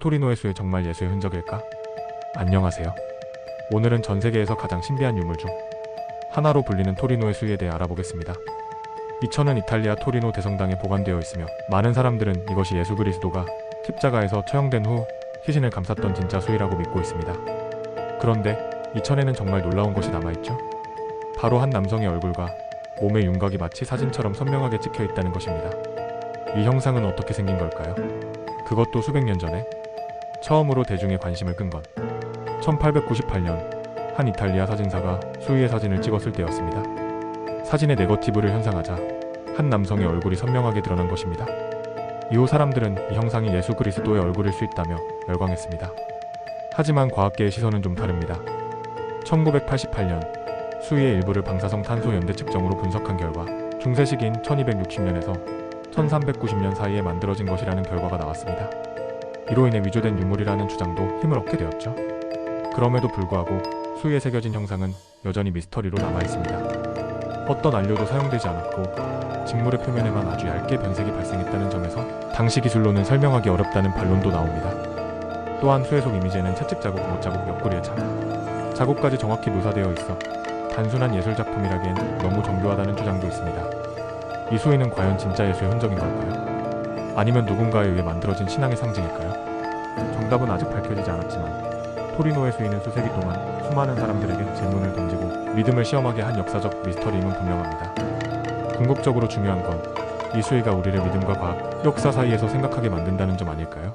토리노의 수에 정말 예수의 흔적일까? 안녕하세요. 오늘은 전 세계에서 가장 신비한 유물 중 하나로 불리는 토리노의 수에 대해 알아보겠습니다. 이 천은 이탈리아 토리노 대성당에 보관되어 있으며 많은 사람들은 이것이 예수 그리스도가 십자가에서 처형된 후 시신을 감쌌던 진짜 수이라고 믿고 있습니다. 그런데 이 천에는 정말 놀라운 것이 남아있죠? 바로 한 남성의 얼굴과 몸의 윤곽이 마치 사진처럼 선명하게 찍혀 있다는 것입니다. 이 형상은 어떻게 생긴 걸까요? 그것도 수백 년 전에 처음으로 대중의 관심을 끈 건 1898년 한 이탈리아 사진사가 수위의 사진을 찍었을 때였습니다. 사진의 네거티브를 현상하자 한 남성의 얼굴이 선명하게 드러난 것입니다. 이후 사람들은 이 형상이 예수 그리스도의 얼굴일 수 있다며 열광했습니다. 하지만 과학계의 시선은 좀 다릅니다. 1988년 수위의 일부를 방사성 탄소 연대 측정으로 분석한 결과 중세 시기인 1260년에서 1390년 사이에 만들어진 것이라는 결과가 나왔습니다. 이로 인해 위조된 유물이라는 주장도 힘을 얻게 되었죠. 그럼에도 불구하고 수위에 새겨진 형상은 여전히 미스터리로 남아 있습니다. 어떤 안료도 사용되지 않았고 직물의 표면에만 아주 얇게 변색이 발생했다는 점에서 당시 기술로는 설명하기 어렵다는 반론도 나옵니다. 또한 수의 속 이미지에는 채찍 자국, 못 자국, 옆구리의 참 자국까지 정확히 묘사되어 있어 단순한 예술 작품이라기엔 너무 정교하다는 주장도 있습니다. 이 수위는 과연 진짜 예수의 흔적인 걸까요? 아니면 누군가에 의해 만들어진 신앙의 상징일까요? 정답은 아직 밝혀지지 않았지만 토리노의 수위는 수세기 동안 수많은 사람들에게 질문을 던지고 믿음을 시험하게 한 역사적 미스터리임은 분명합니다. 궁극적으로 중요한 건 이 수위가 우리를 믿음과 과학, 역사 사이에서 생각하게 만든다는 점 아닐까요?